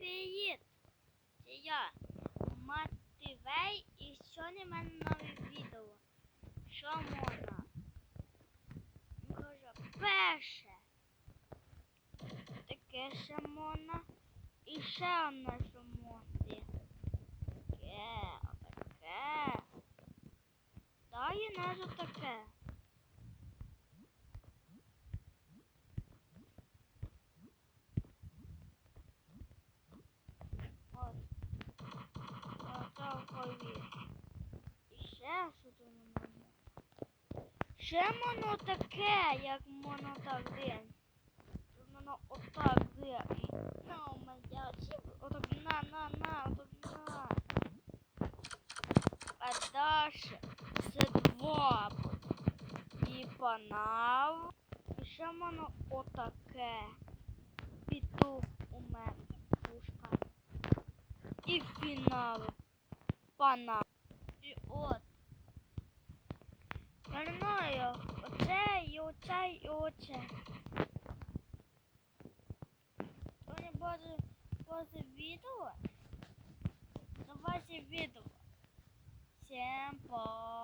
Привіт! Це я, Мативей, і сьогодні в мене нове відео. Що можна? Ну, Каже, перше. Таке ще можна. І ще одне, що можна. Таке, отаке. Дай назву таке. От. Оце хові. І ще що тут воно? Ще воно таке, як воно так де. Тут воно отак де. Ну, моя отак на, на, на, отак на. А дальше це два. І панав. І ще воно отаке. Петух у мене. Пушка. І фінал. Пана. І от. Я оце і оце і оце. Вони буде буде відео. Давайте відео. Всем пока.